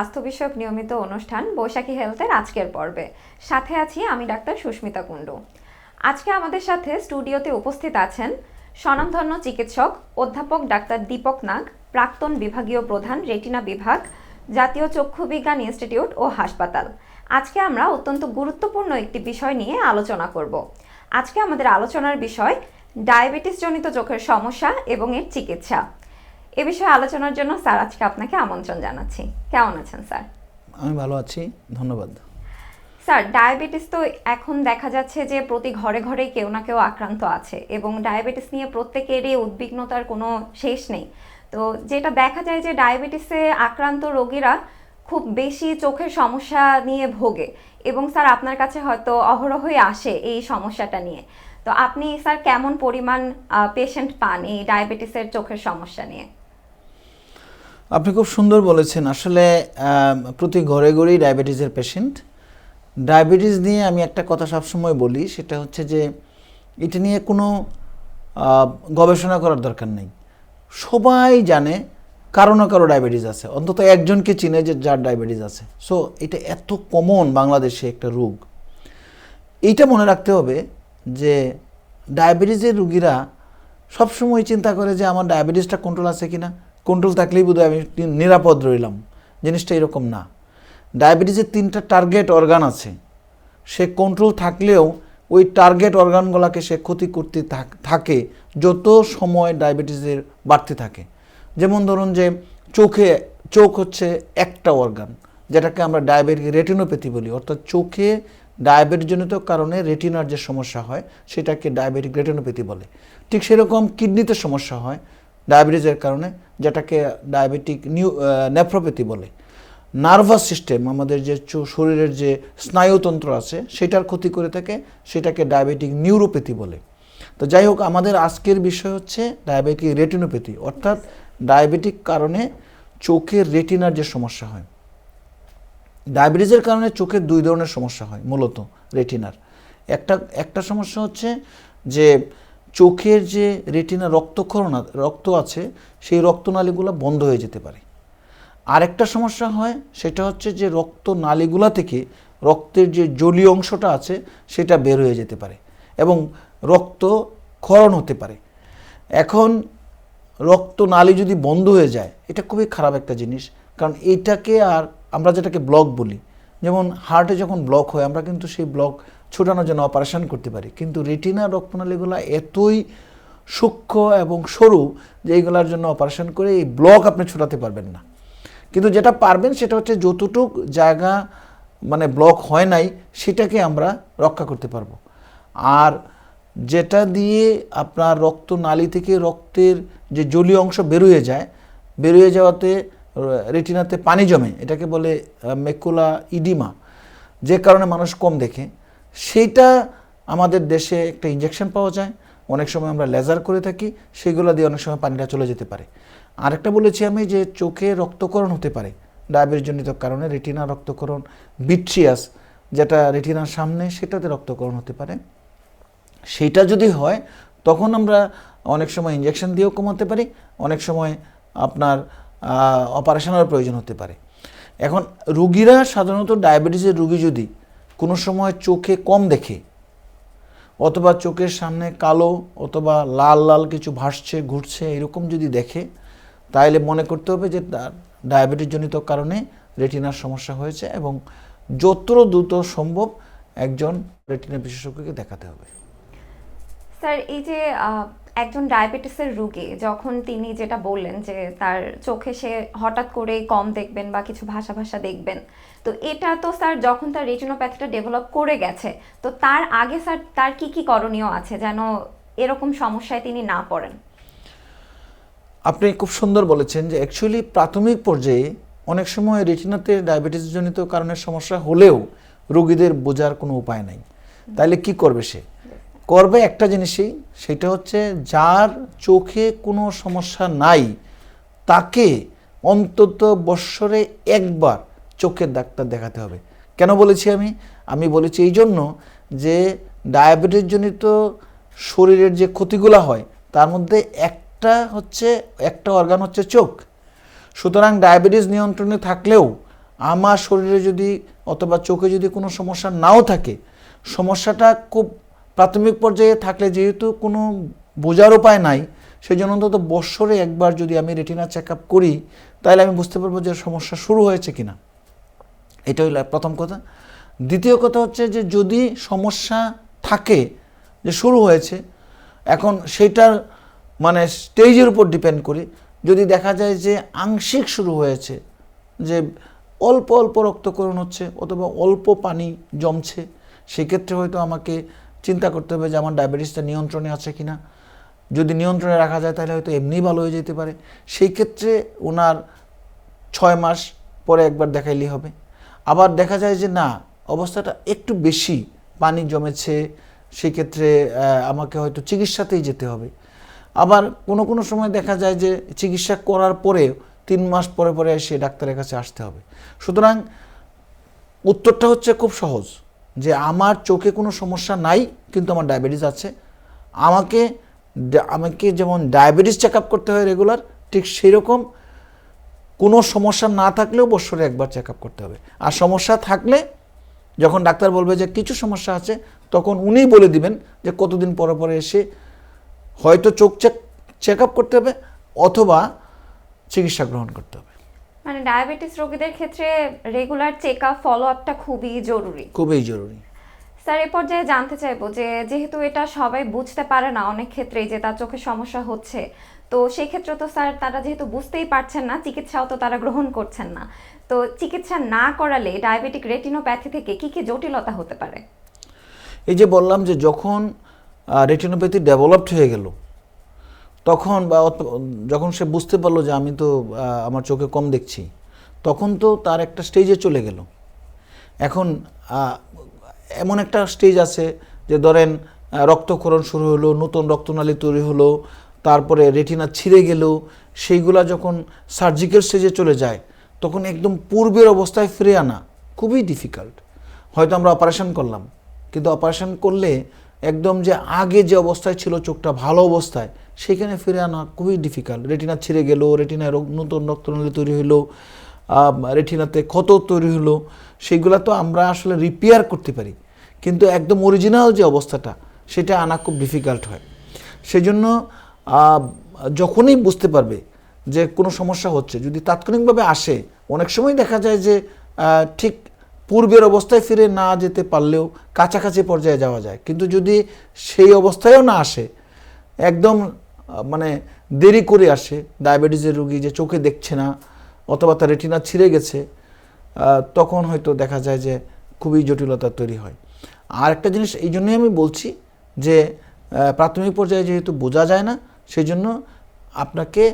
স্বাস্থ্য বিষয়ক নিয়মিত অনুষ্ঠান বৈশাখী হেলথের আজকের পর্বে। সাথে আছি আমি ডাক্তার সুস্মিতা কুণ্ডু। আজকে আমাদের সাথে স্টুডিওতে উপস্থিত আছেন স্বনামধন্য চিকিৎসক অধ্যাপক ডাক্তার দীপক নাগ, প্রাক্তন বিভাগীয় প্রধান রেটিনা বিভাগ, জাতীয় চক্ষু বিজ্ঞান ইনস্টিটিউট ও হাসপাতাল। আজকে আমরা অত্যন্ত গুরুত্বপূর্ণ একটি বিষয় নিয়ে আলোচনা করব। আজকে আমাদের আলোচনার বিষয় ডায়াবেটিস জনিত চোখের সমস্যা এবং এর চিকিৎসা। এ বিষয়ে আলোচনার জন্য স্যার আজকে আপনাকে আমন্ত্রণ জানাচ্ছি। কেমন আছেন স্যার? আমি ভালো আছি ধন্যবাদ। স্যার ডায়াবেটিস তো এখন দেখা যাচ্ছে যে প্রতি ঘরে ঘরে কেউ না কেউ আক্রান্ত আছে এবং ডায়াবেটিস নিয়ে প্রত্যেকেরই উদ্বিগ্নতার কোনো শেষ নেই। তো যেটা দেখা যায় যে ডায়াবেটিসে আক্রান্ত রোগীরা খুব বেশি চোখের সমস্যা নিয়ে ভোগে এবং স্যার আপনার কাছে হয়তো অহরহই আসে এই সমস্যাটা নিয়ে। তো আপনি স্যার কেমন পরিমাণ পেশেন্ট পান এই ডায়াবেটিসের চোখের সমস্যা নিয়ে? আপনি খুব সুন্দর বলেছেন। আসলে প্রতি ঘরে ঘরেই ডায়াবেটিসের পেশেন্ট ডায়াবেটিস নিয়ে আমি একটা কথা সবসময় বলি, সেটা হচ্ছে যে, এটা নিয়ে কোনো গবেষণা করার দরকার নেই। সবাই জানে কারও না কারও ডায়াবেটিস আছে। অন্তত একজনকে চিনে যে যার ডায়াবেটিস আছে। সো এটা এত কমন বাংলাদেশে একটা রোগ। এইটা মনে রাখতে হবে যে ডায়াবেটিসের রুগীরা সবসময় চিন্তা করে যে, আমার ডায়াবেটিসটা কন্ট্রোল আছে কি না কন্ট্রোল থাকলেই বোধহয় আমি নিরাপদ রইলাম। জিনিসটা এরকম না। ডায়াবেটিসের তিনটা টার্গেট অর্গান আছে। সে কন্ট্রোল থাকলেও ওই টার্গেট অর্গানগুলোকে সে ক্ষতি করতে থাক- যত সময় ডায়াবেটিসের বাড়তে থাকে। যেমন ধরুন যে চোখে, চোখ হচ্ছে একটা অর্গান যেটাকে আমরা ডায়াবেটিক রেটিনোপ্যাথি বলি। অর্থাৎ চোখে ডায়াবেটিসজনিত কারণে রেটিনার যে সমস্যা হয়, সেটাকে ডায়াবেটিক রেটিনোপ্যাথি বলে। ঠিক সেরকম কিডনিতে সমস্যা হয়। ডায়াবেটিসের কারণে, যেটাকে ডায়াবেটিক নিউ নেফ্রোপ্যাথি বলে। নার্ভাস সিস্টেম, আমাদের যে শরীরের যে স্নায়ুতন্ত্র আছে, সেটার ক্ষতি করে থাকে, সেটাকে ডায়াবেটিক নিউরোপ্যাথি বলে। তো যাই হোক, আমাদের আজকের বিষয় হচ্ছে ডায়াবেটিক রেটিনোপ্যাথি, অর্থাৎ ডায়াবেটিক কারণে চোখের রেটিনার যে সমস্যা হয়। ডায়াবেটিসের কারণে চোখের দুই ধরনের সমস্যা হয়, মূলত রেটিনার। একটা একটা সমস্যা হচ্ছে যে চোখের যে রেটিনা রক্তক্ষরণ রক্ত আছে, সেই রক্তনালীগুলো বন্ধ হয়ে যেতে পারে। আরেকটা সমস্যা হয়, সেটা হচ্ছে যে রক্ত নালীগুলা থেকে রক্তের যে জলীয় অংশটা আছে, সেটা বের হয়ে যেতে পারে এবং রক্ত ক্ষরণ হতে পারে। এখন রক্ত নালী যদি বন্ধ হয়ে যায়, এটা খুবই খারাপ একটা জিনিস। কারণ এইটাকে আর আমরা যেটাকে ব্লক বলি, যেমন হার্টে যখন ব্লক হয়, আমরা কিন্তু সেই ব্লক ছোটানোর জন্য অপারেশন করতে পারি। কিন্তু রেটিনা রক্তনালীগুলো এতই সূক্ষ্ম এবং সরু যে এইগুলোর জন্য অপারেশন করে এই ব্লক আপনি ছোটাতে পারবেন না। কিন্তু যেটা পারবেন সেটা হচ্ছে যতটুক জায়গা মানে ব্লক হয় নাই, সেটাকে আমরা রক্ষা করতে পারব। আর যেটা দিয়ে আপনার রক্ত নালী থেকে রক্তের যে জলীয় অংশ বেরোয়ে যায়, বেরোয়ে যাওয়াতে রেটিনাতে পানি জমে, এটাকে বলে মেকুলা ইডিমা যে কারণে মানুষ কম দেখে। সেইটা আমাদের দেশে একটা ইঞ্জেকশন পাওয়া যায়। অনেক সময় আমরা লেজার করে থাকি, সেগুলো দিয়ে অনেক সময় পানিটা চলে যেতে পারে। আরেকটা বলেছি আমি যে চোখে রক্তকরণ হতে পারে। ডায়াবেটিসজনিত কারণে রেটিনা রক্তকরণ বিট্রিয়াস যেটা রেটিনার সামনে, সেটাতে রক্তকরণ হতে পারে। সেটা যদি হয়, তখন আমরা অনেক সময় ইঞ্জেকশন দিয়েও কমাতে পারি, অনেক সময় আপনার অপারেশনের প্রয়োজন হতে পারে। এখন রুগীরা সাধারণত ডায়াবেটিসের রুগী যদি কোনো সময় চোখে কম দেখে, অথবা চোখের সামনে কালো অথবা লাল লাল কিছু ভাসছে, ঘুরছে, এরকম যদি দেখে তাহলে মনে করতে হবে যে তার ডায়াবেটিসজনিত কারণে রেটিনার সমস্যা হয়েছে এবং যত দ্রুত সম্ভব একজন রেটিনা বিশেষজ্ঞকে দেখাতে হবে। স্যার, এই যে একজন ডায়াবেটিসের রোগী, যখন তিনি যেটা বললেন যে তার চোখে সে হঠাৎ করে কম দেখবেন বা কিছু ভাষা ভাষা দেখবেন তো এটা তো স্যার যখন তার রেটিনোপ্যাথিটা ডেভেলপ করে গেছে, তো তার আগে স্যার তার কি কি করণীয় আছে যেন এরকম সমস্যায় তিনি না পড়েন? আপনি খুব সুন্দর বলেছেন যে অ্যাকচুয়ালি প্রাথমিক পর্যায়ে অনেক সময় রেটিনাতে ডায়াবেটিসজনিত কারণের সমস্যা হলেও রোগীদের বোঝার কোনো উপায় নাই। তাহলে কি করবে সে? করবে একটা জিনিসই, সেটা হচ্ছে যার চোখে কোনো সমস্যা নাই, তাকে অন্তত বৎসরে একবার চোখের ডাক্তার দেখাতে হবে। কেন বলেছি আমি? আমি বলেছি এই জন্য যে ডায়াবেটিসজনিত শরীরের যে ক্ষতিগুলো হয়, তার মধ্যে একটা হচ্ছে, একটা অর্গান হচ্ছে চোখ। সুতরাং ডায়াবেটিস নিয়ন্ত্রণে থাকলেও আমার শরীরে যদি অথবা চোখে যদি কোনো সমস্যা নাও থাকে, সমস্যাটা খুব প্রাথমিক পর্যায়ে থাকলে যেহেতু কোনো বোঝার উপায় নাই সেই জন্য অন্তত বৎসরে একবার যদি আমি রেটিনা চেক আপ করি, তাহলে আমি বুঝতে পারব যে সমস্যা শুরু হয়েছে কিনা। এটা হইল প্রথম কথা। দ্বিতীয় কথা হচ্ছে যে যদি সমস্যা থাকে যে শুরু হয়েছে, এখন সেটার মানে স্টেজের উপর ডিপেন্ড করে। যদি দেখা যায় যে আংশিক শুরু হয়েছে, যে অল্প অল্প রক্তকরণ হচ্ছে অথবা অল্প পানি জমছে, সেক্ষেত্রে হয়তো আমাকে চিন্তা করতে হবে যে আমার ডায়াবেটিসটা নিয়ন্ত্রণে আছে কি না যদি নিয়ন্ত্রণে রাখা যায় তাহলে হয়তো এমনি ভালো হয়ে যেতে পারে। সেই ক্ষেত্রে ওনার ছয় মাস পরে একবার দেখাইলেই হবে। আবার দেখা যায় যে না, অবস্থাটা একটু বেশি পানি জমেছে, সেক্ষেত্রে আমাকে হয়তো চিকিৎসাতেই যেতে হবে। আবার কোনো কোনো সময় দেখা যায় যে চিকিৎসা করার পরেও তিন মাস পরে পরে এসে ডাক্তারের কাছে আসতে হবে। সুতরাং উত্তরটা হচ্ছে খুব সহজ যে আমার চোখে কোনো সমস্যা নাই, কিন্তু আমার ডায়াবেটিস আছে। আমাকে আমাকে যেমন ডায়াবেটিস চেক করতে হয় রেগুলার, ঠিক সেই রকম কোনো সমস্যা না থাকলেও বছরে একবার চেক আপ করতে হবে। আর সমস্যা থাকলে যখন ডাক্তার বলবে যে কিছু সমস্যা আছে তখন উনিই বলে দিবেন যে কতদিন পরে পরে এসে হয়তো চোখ চেক চেক আপ করতে হবে অথবা চিকিৎসা গ্রহণ করতে হবে। মানে ডায়াবেটিস রোগীদের ক্ষেত্রে রেগুলার চেক আপ ফলো আপটা খুবই জরুরি। খুবই জরুরি। স্যার, এ পর্যায়ে জানতে চাইব যে যেহেতু এটা সবাই বুঝতে পারে না অনেক ক্ষেত্রেই যে তার চোখে সমস্যা হচ্ছে, তো সেই ক্ষেত্রে তো স্যার তারা যেহেতু বুঝতেই পারছেন না, চিকিৎসাও তো তারা গ্রহণ করছেন না। তো চিকিৎসা না করালে ডায়াবেটিক রেটিনোপ্যাথি থেকে কি কি জটিলতা হতে পারে? এই যে বললাম যে যখন রেটিনোপ্যাথি ডেভেলপড হয়ে গেল, তখন বা যখন সে বুঝতে পারল যে আমি তো আমার চোখে কম দেখছি, তখন তো তার একটা স্টেজে চলে গেল। এখন এমন একটা স্টেজ আছে যে ধরেন রক্তক্ষরণ শুরু হলো, নতুন রক্তনালী তৈরি হলো, তারপরে রেটিনা ছিঁড়ে গেল, সেইগুলা যখন সার্জিক্যাল স্টেজে চলে যায়, তখন একদম পূর্বের অবস্থায় ফিরে আনা খুবই ডিফিকাল্ট হয়তো আমরা অপারেশন করলাম, কিন্তু অপারেশন করলে একদম যে আগে যে অবস্থায় ছিল চোখটা ভালো অবস্থায়, সেখানে ফিরে আনা খুবই ডিফিকাল্ট রেটিনা ছিঁড়ে গেল রেটিনায় নতুন রক্তনালী তৈরি হলো রেটিনাতে ক্ষত তৈরি হলো, সেগুলো তো আমরা আসলে রিপেয়ার করতে পারি। কিন্তু একদম অরিজিনাল যে অবস্থাটা, সেটা আনা খুব ডিফিকাল্ট হয়। সেই জন্য যখনই বুঝতে পারবে যে কোনো সমস্যা হচ্ছে, যদি তাৎক্ষণিকভাবে আসে, অনেক সময় দেখা যায় যে ঠিক পূর্বের অবস্থায় ফিরে না যেতে পারলেও কাছাকাছি পর্যায়ে যাওয়া যায়। কিন্তু যদি সেই অবস্থায়ও না আসে, একদম মানে দেরি করে আসে, ডায়াবেটিসের রোগী যে চোখে দেখছে না অথবা তার রেটিনা ছিঁড়ে গেছে তখন হয়তো দেখা যায় যে খুবই জটিলতা তৈরি হয়। আর একটা জিনিস এই জন্যই আমি বলছি যে প্রাথমিক পর্যায়ে যেহেতু বোঝা যায় না সেই জন্য আপনাকে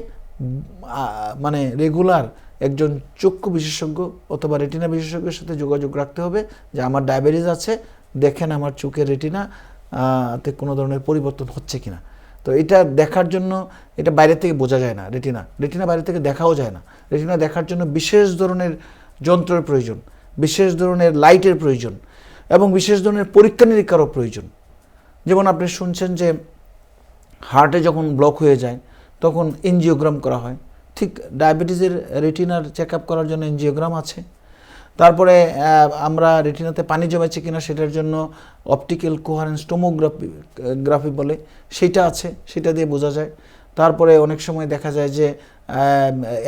মানে রেগুলার একজন চক্ষু বিশেষজ্ঞ অথবা রেটিনা বিশেষজ্ঞের সাথে যোগাযোগ রাখতে হবে যে আমার ডায়াবেটিস আছে, দেখেন আমার চোখের রেটিনা তে কোনো ধরনের পরিবর্তন হচ্ছে কিনা। তো এটা দেখার জন্য এটা বাইরে থেকে বোঝা যায় না, রেটিনা। রেটিনা বাইরে থেকে দেখাও যায় না। রেটিনা দেখার জন্য বিশেষ ধরনের যন্ত্রের প্রয়োজন, বিশেষ ধরনের লাইটের প্রয়োজন এবং বিশেষ ধরনের পরীক্ষা নিরীক্ষারও প্রয়োজন। যেমন আপনি শুনছেন যে হার্টে যখন ব্লক হয়ে যায়, তখন এনজিওগ্রাম করা হয়। ঠিক ডায়াবেটিসের রেটিনার চেক আপ করার জন্য এনজিওগ্রাম আছে। তারপরে আমরা রেটিনাতে পানি জমেছে কিনা সেটার জন্য অপটিক্যাল কোহারেন্স টোমোগ্রাফি, গ্রাফি বলে, সেটা আছে, সেটা দিয়ে বোঝা যায়। তারপরে অনেক সময় দেখা যায় যে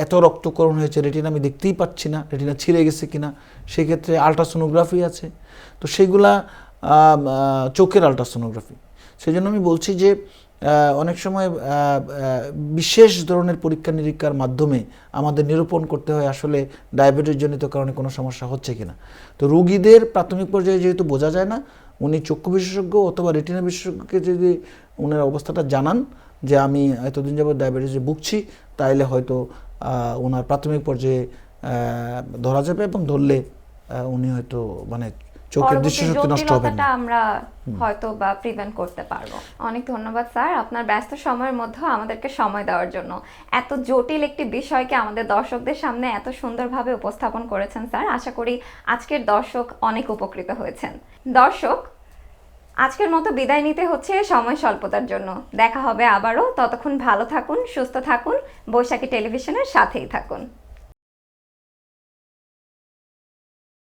এত রক্তকরণ হয়েছে, রেটিনা আমি দেখতেই পাচ্ছি না, রেটিনা ছিঁড়ে গেছে কিনা, সেক্ষেত্রে আলট্রাসোনোগ্রাফি আছে। তো সেইগুলা চোখের আলট্রাসোনোগ্রাফি। সেই জন্য আমি বলছি যে অনেক সময় বিশেষ ধরনের পরীক্ষা নিরীক্ষার মাধ্যমে আমাদের নিরূপণ করতে হয় আসলে ডায়াবেটিস জনিত কারণে কোনো সমস্যা হচ্ছে কিনা। তো রোগীদের প্রাথমিক পর্যায়ে যেহেতু বোঝা যায় না, উনি চক্ষু বিশেষজ্ঞ অথবা রেটিনা বিশেষজ্ঞকে যদি ওনার অবস্থাটা জানান যে আমি এতদিন যাবত ডায়াবেটিসে ভুগছি, তাইলে হয়তো ওনার প্রাথমিক পর্যায়ে ধরা যাবে এবং ধরলে উনি হয়তো মানে চোখের দৃষ্টিশক্তি নষ্ট হবে না। আমরা হয়তো বা প্রিভেন্ট করতে পারব। অনেক ধন্যবাদ স্যার। আপনার ব্যস্ত সময়ের মধ্যে আমাদেরকে সময় দেওয়ার জন্য। এত জটিল একটি বিষয়কে আমাদের দর্শকদের সামনে এত সুন্দরভাবে উপস্থাপন করেছেন স্যার। আশা করি আজকের দর্শক অনেক উপকৃত হয়েছেন। দর্শক আজকের মতো বিদায় নিতে হচ্ছে সময় স্বল্পতার জন্য। দেখা হবে আবারও। ততক্ষণ ভালো থাকুন সুস্থ থাকুন। বৈশাখী টেলিভিশনের সাথেই থাকুন।